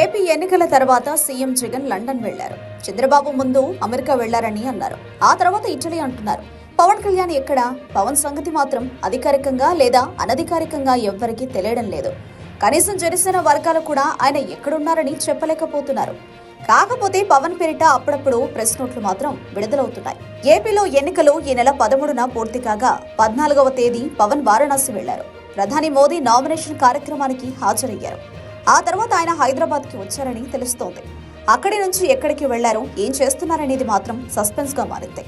AP ఎన్నికల తర్వాత CM Jagan London వెళ్ళారు. చంద్రబాబు ముందు అమెరికా వెళ్ళారని అన్నారు. ఆ తర్వాత ఇటలీ అంటున్నారు. పవన్ కళ్యాణ్ ఎక్కడ? పవన్ సంగతి మాత్రం అధికారికంగా లేదా అనధికారికంగా ఎవ్వరికీ తెలియడం లేదు. కనీసం జనసేన వర్గాలు కూడా ఆయన ఎక్కడున్నారని చెప్పలేకపోతున్నారు. కాకపోతే పవన్ పేరిట అప్పుడప్పుడు ప్రెస్ నోట్లు మాత్రం విడుదలవుతున్నాయి. ఏపీలో ఎన్నికలు ఈ నెల పదమూడున పూర్తి కాగా పద్నాలుగవ తేదీ పవన్ వారణాసి వెళ్ళారు. ప్రధాని మోదీ నామినేషన్ కార్యక్రమానికి హాజరయ్యారు. ఆ తర్వాత ఆయన హైదరాబాద్కి వచ్చారని తెలుస్తోంది. అక్కడి నుంచి ఎక్కడికి వెళ్ళారో? ఏం చేస్తున్నారనేది మాత్రం సస్పెన్స్గా మారింది.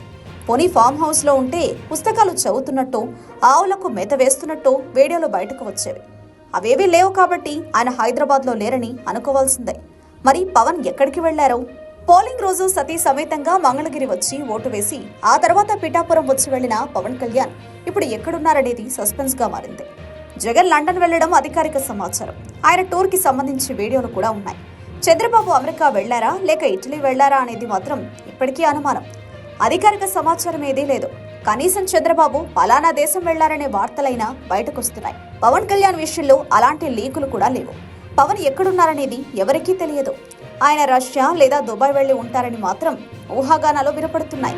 పోనీ ఫామ్ హౌస్లో ఉంటే పుస్తకాలు చదువుతున్నట్టు ఆవులకు మేత వేస్తున్నట్టు వీడియోలు బయటకు వచ్చేవి. అవేవీ లేవు కాబట్టి ఆయన హైదరాబాద్లో లేరని అనుకోవాల్సిందే. మరి పవన్ ఎక్కడికి వెళ్ళారో? పోలింగ్ రోజు సతీ సమేతంగా మంగళగిరి వచ్చి ఓటు వేసి ఆ తర్వాత పిఠాపురం వచ్చి వెళ్ళిన పవన్ కళ్యాణ్ ఇప్పుడు ఎక్కడున్నారనేది సస్పెన్స్గా మారింది. జగన్ లండన్ వెళ్ళడం అధికారిక సమాచారం. ఆయన టూర్కి సంబంధించి వీడియోలు కూడా ఉన్నాయి. చంద్రబాబు అమెరికా వెళ్ళారా లేక ఇటలీ వెళ్ళారా అనేది మాత్రం ఇప్పటికీ అనుమానం. అధికారిక సమాచారం ఏదీ లేదు. కనీసం చంద్రబాబు పలానా దేశం వెళ్ళారనే వార్తలైనా బయటకొస్తున్నాయి. పవన్ కళ్యాణ్ విషయంలో అలాంటి లీకులు కూడా లేవు. పవన్ ఎక్కడున్నారనేది ఎవరికీ తెలియదు. ఆయన రష్యా లేదా దుబాయ్ వెళ్ళి ఉంటారని మాత్రం ఊహాగానాలు వినపడుతున్నాయి.